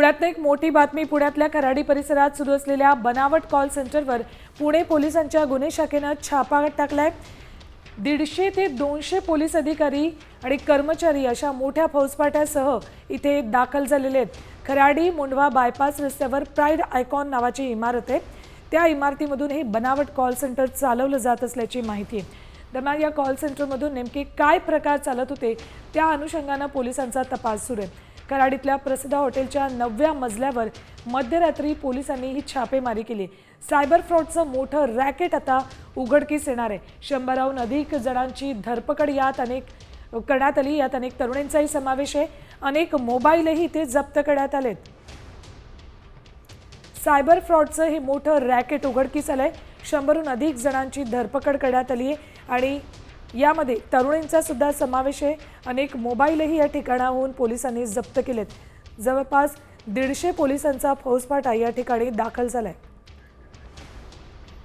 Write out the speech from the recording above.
पुण्यातनं एक मोठी बातमी पुण्यातल्या कराडी परिसरात सुरू असलेल्या बनावट कॉल सेंटरवर पुणे पोलिसांच्या गुन्हे शाखेनं छापा टाकलाय. दीडशे ते दोनशे पोलीस अधिकारी आणि कर्मचारी अशा मोठ्या फौजपाट्यासह इथे दाखल झालेले आहेत. खराडी मुंडवा बायपास रस्त्यावर प्राईड आयकॉन नावाची इमारत आहे. त्या इमारतीमधून हे बनावट कॉल सेंटर चालवलं जात असल्याची माहिती आहे. दरम्यान या कॉल सेंटरमधून नेमके काय प्रकार चालत होते त्या अनुषंगानं पोलिसांचा तपास सुरू आहे. कराडीतल्या प्रसिद्ध हॉटेलच्या नवव्या मजल्यावर मध्यरात्री पोलिसांनी ही छापेमारी केली. सायबर फ्रॉडचं मोठं रॅकेट आता उघडकीस येणार आहे. शंभराहून अधिक जणांची धरपकड यात अनेक करण्यात आली. यात अनेक तरुणींचाही समावेश आहे. अनेक मोबाईलही इथे जप्त करण्यात आलेत. सायबर फ्रॉडचं हे मोठं रॅकेट उघडकीस आलं आहे शंभरहून अधिक जणांची धरपकड करण्यात आली आहे. आणि यामध्ये तरुणींचा सुद्धा समावेश आहे. अनेक मोबाईलही या ठिकाणाहून पोलिसांनी जप्त केलेत. जवळपास दीडशे पोलिसांचा फौजफाटा या ठिकाणी दाखल झाला आहे